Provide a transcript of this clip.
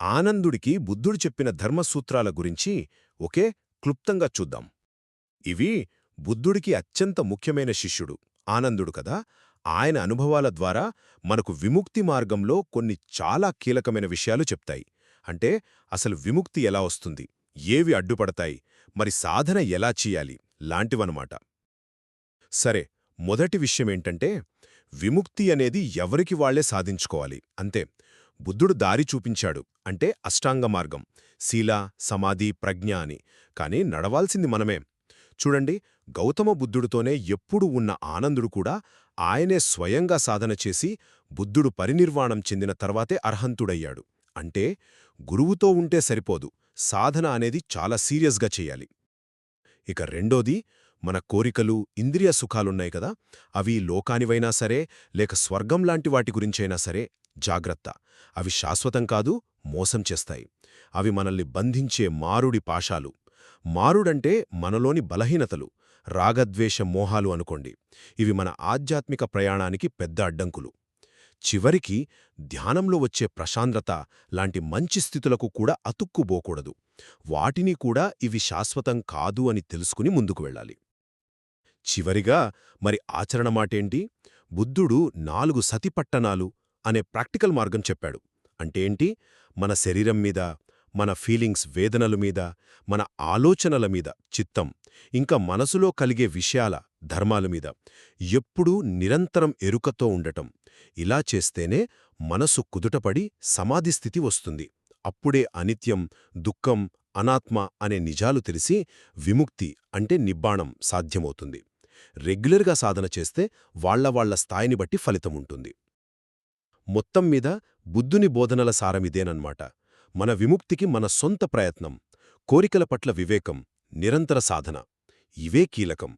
ఆనందుడికి బుద్ధుడు చెప్పిన ధర్మసూత్రాల గురించి ఒకే క్లుప్తంగా చూద్దాం. ఇవి బుద్ధుడికి అత్యంత ముఖ్యమైన శిష్యుడు ఆనందుడు కదా! ఆయన అనుభవాల ద్వారా మనకు విముక్తి మార్గంలో కొన్ని చాలా కీలకమైన విషయాలు చెప్తాయి. అంటే అసలు విముక్తి ఎలా వస్తుంది? ఏవి అడ్డుపడతాయి? మరి సాధన ఎలా చెయ్యాలి లాంటివన్నమాట. సరే మొదటి విషయమేంటంటే విముక్తి అనేది ఎవరికి వాళ్ళే సాధించుకోవాలి. అంతే. బుద్ధుడు దారి చూపించాడు. అంటే అష్టాంగ మార్గం. శీల సమాధి ప్రజ్ఞ అని. కాని నడవాల్సింది మనమే. చూడండి గౌతమ బుద్ధుడితోనే ఎప్పుడు ఉన్న ఆనందుడు కూడా ఆయనే స్వయంగా సాధన చేసి బుద్ధుడు పరినిర్వాణం చెందిన తర్వాతే అర్హంతుడయ్యాడు. అంటే గురువుతో ఉంటే సరిపోదు. సాధన అనేది చాలా సీరియస్గా చెయ్యాలి ఇక రెండోది మన కోరికలు ఇంద్రియ సుఖాలున్నాయి కదా అవి లోకానివైనా సరే లేక స్వర్గం లాంటి వాటి గురించైనా సరే జాగ్రత్త. అవి శాశ్వతం కాదు మోసం చేస్తాయి. అవి మనల్ని బంధించే మారుడి పాశాలు. మారుడంటే మనలోని బలహీనతలు రాగద్వేష మోహాలు అనుకోండి. ఇవి మన ఆధ్యాత్మిక ప్రయాణానికి పెద్ద అడ్డంకులు. చివరికి ధ్యానంలో వచ్చే ప్రశాంతత లాంటి మంచి స్థితులకు కూడా అతుక్కుబోకూడదు వాటిని కూడా ఇవి శాశ్వతం కాదు అని తెలుసుకుని ముందుకు వెళ్ళాలి. చివరిగా మరి ఆచరణ మాటేంటి? బుద్ధుడు నాలుగు సతిపట్టణాలు అనే ప్రాక్టికల్ మార్గం చెప్పాడు. అంటేంటి మన శరీరం మీద మన ఫీలింగ్స్ వేదనల మీద మన ఆలోచనల మీద చిత్తం ఇంకా మనసులో కలిగే విషయాల ధర్మాల మీద. ఎప్పుడూ నిరంతరం ఎరుకతో ఉండటం. ఇలా చేస్తేనే మనసు కుదుటపడి సమాధిస్థితి వస్తుంది. అప్పుడే అనిత్యం దుఃఖం అనాత్మ అనే నిజాలు తెలిసి విముక్తి అంటే నిబ్బాణం సాధ్యమవుతుంది. రెగ్యులర్గా సాధన చేస్తే వాళ్ళ వాళ్ళ స్థాయిని బట్టి ఫలితముంటుంది మొత్తం మీద బుద్ధుని బోధనల సారమిదేనన్మాట మన విముక్తికి మన సొంత ప్రయత్నం కోరికల పట్ల వివేకం నిరంతర సాధన. ఇవే కీలకం.